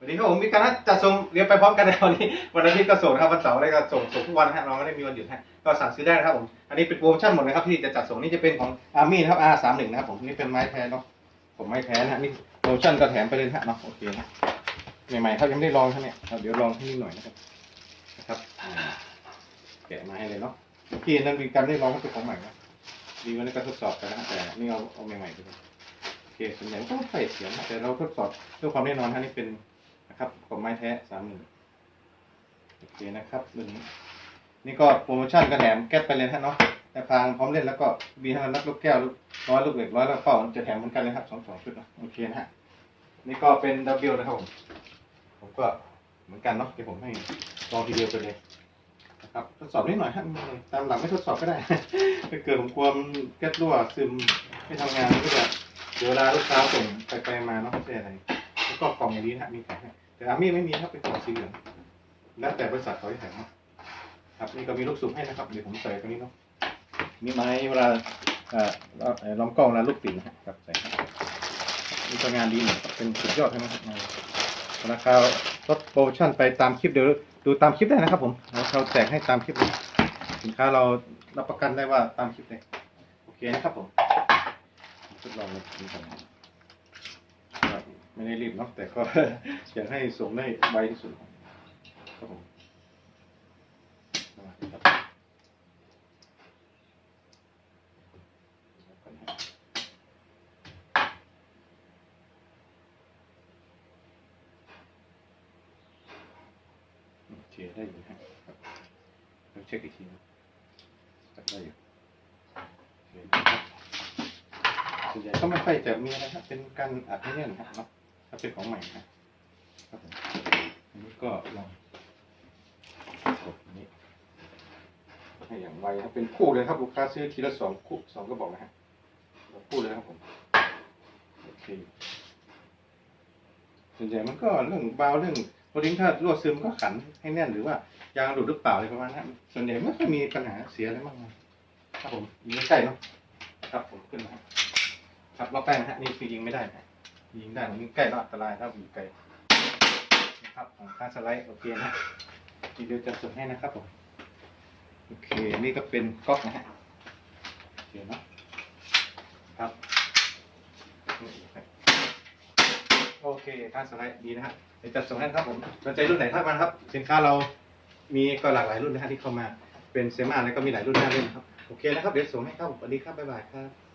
วัสดีครับผมมีการนัดจัดส่งเรียนไปพร้อมกันในวันนี้วันอาทิตย์ก็ส่งนะครับวันเสาร์อะไรก็ส่งส่งทุกวันนะฮะเราไม่ได้มีวันหยุดฮะก็สั่งซื้อได้นะครับผมอันนี้เป็นโปรโมชั่นหมดเลยครับที่จะจัดส่งนี่จะเป็นของอาร์มี่นะครับ R 3 1นะครับผมนี่เป็นไม้แท้เนาะผมไม้แท้นะฮะนี่โปรโมชั่นก็แถมไปเลยนะฮะเนาะโอเคนะใหม่ๆครับยังไม่ได้ลองครับเนี่ยเดี๋ยวลองให้นิดหน่อยนะครับนะครับแกะมาให้เลยเนาะเมื่อกี้นั้นมีการได้ลองเป็นของใหม่นะดีวันนี้ก็ทดสอบกันนะแต่นี่เอาเอาใหม่ๆไปเลยโอเคส่วนใหญ่ก็ไม่ค่เสียนะแต่เราทดสอบเพื่อความแน่นอนฮะนี่เป็น นะครับของไม้แท้สามหนึ่งโอเคนะครับหนึ่นี่ก็โปรโมชั่นกระแถมแก๊สไปเลยฮะเนาะแต่พางพร้อมเล่นแล้วก็มีให้เรานับลูกแก้วร้อยลูกเหล็กร้อยแล้วเป้าจะแถมเหมือนกันเลยครับสองสองชุดเนาะโอเคนะฮะนี่ก็เป็นดับเบิลนะครับผมผมก็เหมือนกันเนาะเดี๋ยวผมให้ลองทีเดียวไปเลยนะครับทดสอบนิดหน่อยฮะตามหลังไม่ทดสอบก็ได้ถ้าเกิดผมกลัวมันแก๊สรั่วซึมไม่ทำงานก็จะเดี๋ยวเวลาลูกค้าส่งไปไปมาเนาะไม่ใช่อะไรแล้วก็กล่องอย่างนี้นะมีแถมให้ แต่อามี่ไม่มีครับเป็นกล่องสีเหลืองแล้วแต่บริษัทเขาจะแถมครับนี่ก็มีลูกสูบให้นะครับเดี๋ยวผมใส่ตรงนี้เนาะมีไม้เวลาเอ่อเราล้อมกล้องแล้วลูกปิ่นนะครับใส่นี่ก็งานดีหน่อยครับเป็นสุดยอดใช่ไหมครับราคาลดโปรโมชั่นไปตามคลิปเดี๋ยวดูตามคลิปได้นะครับผมเราแจกให้ตามคลิปเลยสินค้าเรารับประกันได้ว่าตามคลิปเลยโอเคนะครับผมทดลองเลยนี่ก่อนนะครับ ไม่ได้รีบเนาะแต่ก็อยากให้ส่งได้ไวที่สุดครับผมนะครับโอเคได้อยู่นะครับต้องเช็คอีกทีนะครับได้อยู่ส่วนใหญ่ก็ไม่ค่อยจะมีนะครับ เป็นการอัดให้แน่นนะครับเนาะ ถ้าเป็นของใหม่นะครับผมอันนี้ก็ลองกดนี้ให้อย่างไวครับเป็นคู่เลยครับลูกค้าซื้อทีละสองคู่สองก็บอกนะฮะคู่เลยครับผมโอเคส่วนใหญ่มันก็เรื่องเบาเรื่องโปรดิ้งถ้ารั่วซึมก็ขันให้แน่นหรือว่ายางหลุดหรือเปล่าอะไรประมาณนั้นส่วนใหญ่ไม่ค่อยมีปัญหาเสียอะไรมากมายครับผมมีใกล้เนาะครับผมขึ้นมาครับรับล็อกได้นะฮะนี่คือยิงไม่ได้นะ ยิงได้ยิงใกล้แล้วอันตรายถ้าอยู่ไกลนะครับของค่าสไลด์โอเคนะทีเดียวจะส่งให้นะครับผมโอเคนี่ก็เป็นก๊อกนะฮะโอเคเนะครับโอเคค่าสไลด์ดีนะฮะเดี๋ยวจะส่งให้นะครับผมสนใจรุ่นไหนทักมาครับ สินค้าเรามีก็หลากหลายรุ่นนะฮะที่เข้ามาเป็นเซมาแล้วก็มีหลายรุ่นน่าเล่นครับ โอเคนะครับ เดี๋ยวส่งให้ครับสวัสดีครับบ๊ายบายครับ